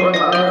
মাওলার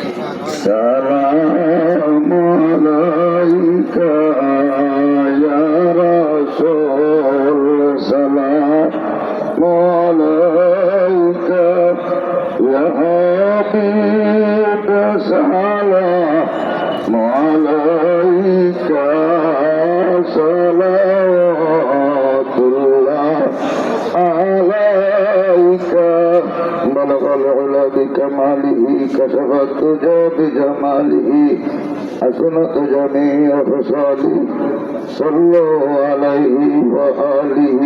নবী العلا بكماله كشف الدجى بجماله حسنت جميع خصاله صلوا عليه وآله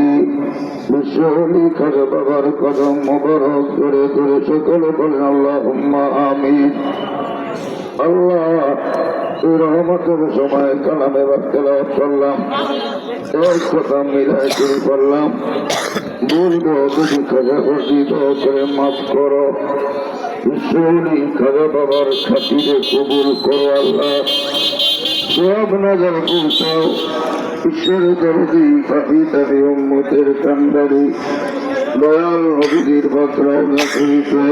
بالشغل كذب بركة مبارك করে করে সকলে বলেন আল্লাহুম্মা আমিন আল্লাহ তুই রহমতের সময় কালামে বাক্যলাভ করলাম এক কথা মিলাই শুরু করলাম বলবো যদি খাজা করছি দয়া করে মাফ করো ঈশ্বরী খাজা বাবার খাতিরে কবুল করো আল্লাহ। সব নজর পৌঁছাও ঈশ্বরের দরদি পাখি তারি উম্মতের কান্দারি দয়াল নবীদের ভদ্রাও না করিতে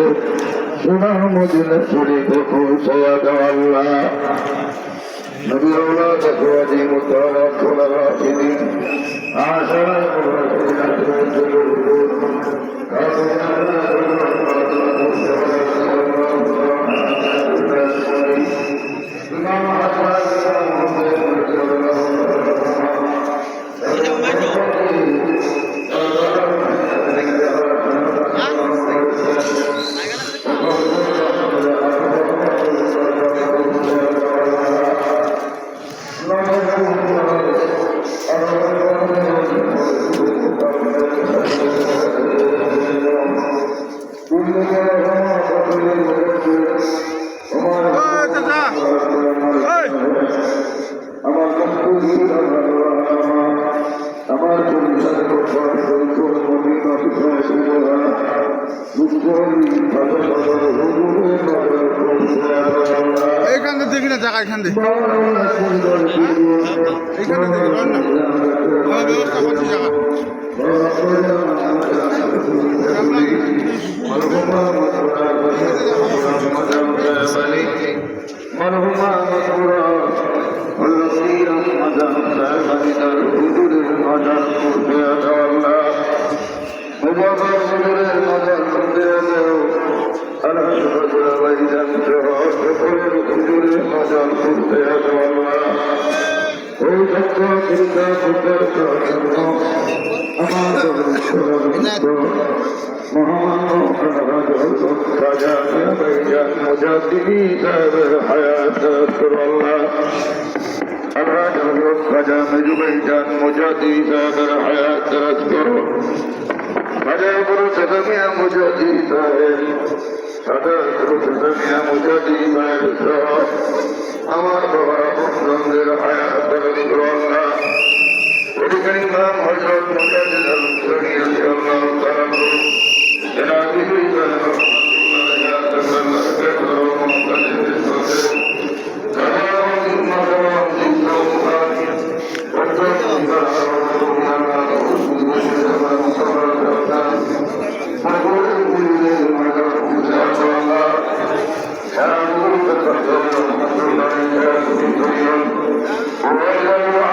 সোনার মদিনা শরীফে পৌঁছায়া দাও আল্লাহ। নবী আল্লাহ দেখো আজি মুতালা আশারা এইখান থেকে দেখি না জায়গা এখান থেকে এইখানে দেখি বল না আমার ব্যবস্থা করছি জায়গা مرحوما مذكورا والذي رحمة سائر الحدود المجال বাজার করতে হবে ওই ভক্ত চিন্তা পূজার জন্য আমাদের মহামান্য রাজা মুজাদিনী সাহেবের হায়াত আল্লাহ আমরা হজরত রাজা মেজুবাই জান মুজাদি সাহেবের হায়াত রাজ করো রাজা গুরু সদমিয়া মুজাদি সাহেব রাজা গুরু সদমিয়া মুজাদি সাহেব আমার বাবার বন্ধুরা হায়াত রাসূলুল্লাহ ওই কারণে নাম হযরত মুহাম্মদ আমাদের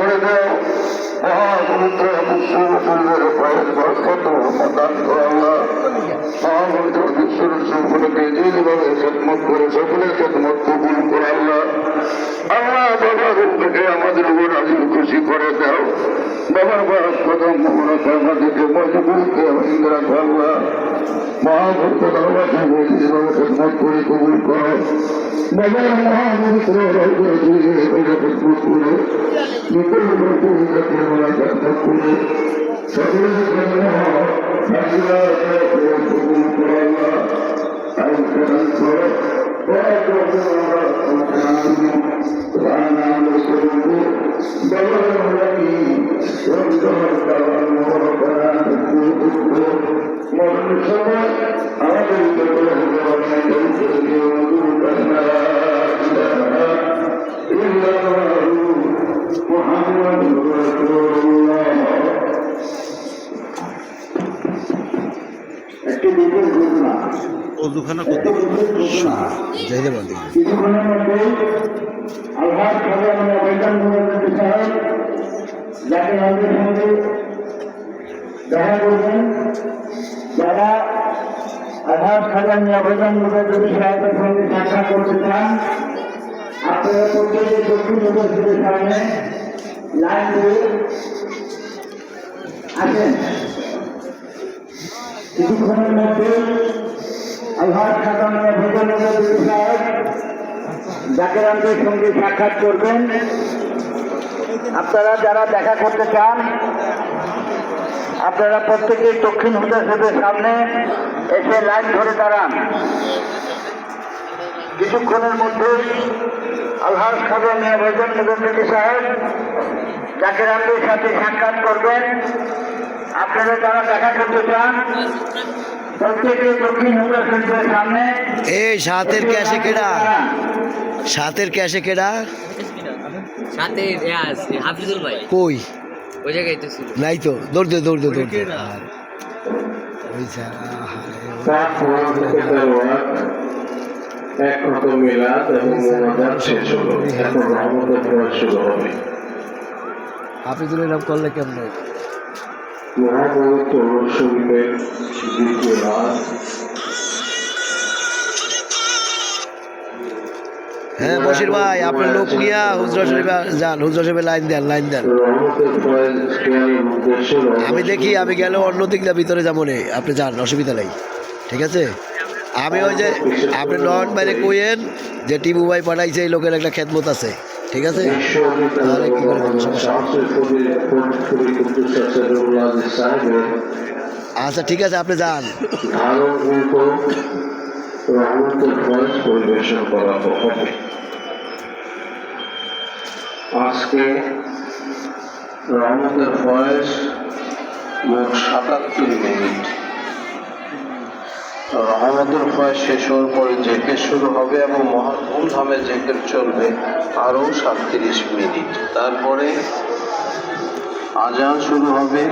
করো দাও মহাপবিত্র বিশ্ব রসুলের পায়ের বরকত দান করো আল্লাহ মহাপবিত্র বিশ্ব রসুলগুলোকে যেভাবে খেদমত করে সকলের খেদমত কবুল করো আল্লাহ বাবার রূপকে আমাদের উপর আজিম খুশি করে দাও। বাবার বয়স প্রথম মহরত আমাদেরকে মজবুরকে ইন্দিরা আল্লাহ মহাভক্ত দরবাকে যেভাবে খেদমত করে কবুল ঘটনা অজুখানা করতে যাইলে বলি কিছুক্ষণের মধ্যেই আলহাজ খাজা মানে আবেদন মুরাদ সাহেব যাকে আমাদের সঙ্গে দেখা করবেন যারা আলহাজ খাজা মিয়া বেগম মুরাদ সাহেবের সঙ্গে সাক্ষাৎ করতে চান আপনারা প্রত্যেকে দক্ষিণ ইউনিভার্সিটির সামনে লাইন দিয়ে আসেন। কিছুক্ষণের মধ্যে আলহাজ খাজা মিয়া সাহেব জাকেরানদের সঙ্গে সাক্ষাৎ করবেন। আপনারা যারা দেখা করতে চান, আপনারা প্রত্যেকেই দক্ষিণ হুদাসের সামনে এসে লাইন ধরে দাঁড়ান। কিছুক্ষণের মধ্যেই আলহাজ খাজা মিয়া ভজন মুদন্দি সাহেব জাকেরানদের সাথে সাক্ষাৎ করবেন আপনারা যারা দেখা করতে চান এই সাতের ক্যাশে কেডা? সাতের ক্যাশে কেডা? সাথে হাফিজুল ভাই। কই? ওই জায়গায় তো নাই তো দৌড় দে দৌড় দে দৌড় দে। ওই যা- পাক মহাদেশের দরবার এক মত মিলাদ এবং মোনাজাত শেষ হলো। এখন রহমতের দোয়া শুরু হবে। হাফিজুল নাম করলে কেমন? মহাপবিত্র শরীফের দ্বিতীয় রাত হ্যাঁ বশির ভাই, আপনার লোক নিয়া হুজরা শরীফে যান, হুজরা শরীফে লাইন দেন লাইন দেন। আমি দেখি, আমি গেলে অন্য দিক দিয়ে ভিতরে যাব নে। আপনি যান, অসুবিধা নেই। ঠিক আছে? আমি ওই যে, আপনি নয়ন বাইরে কইেন যে টিবু ভাই পাঠাইছে, এই লোকের একটা খেদমত আছে। ঠিক আছে? তাহলে কি করে বলব? সমস্যা আচ্ছা ঠিক আছে, আপনি যান। পরিবেশন করা হবে আজকে রহমতের ফয়েজ মোট সাতাত্তর মিনিট। রহমতের ফয়েজ শেষ হওয়ার পরে জেকের শুরু হবে এবং মহা ধুমধামে জেকের চলবে আরও সাতত্রিশ মিনিট। তারপরে আজান শুরু হবে।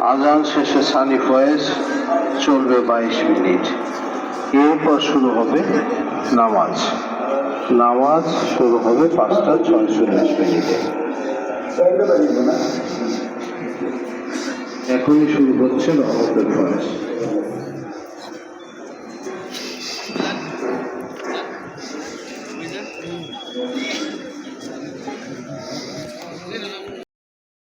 আজান শেষে সানি ফয়েজ চলবে বাইশ মিনিট। এরপর শুরু হবে নামাজ। নামাজ শুরু হবে পাঁচটা ছয়চল্লিশ মিনিটে। এখনই শুরু হচ্ছে রহমতের ফয়েজ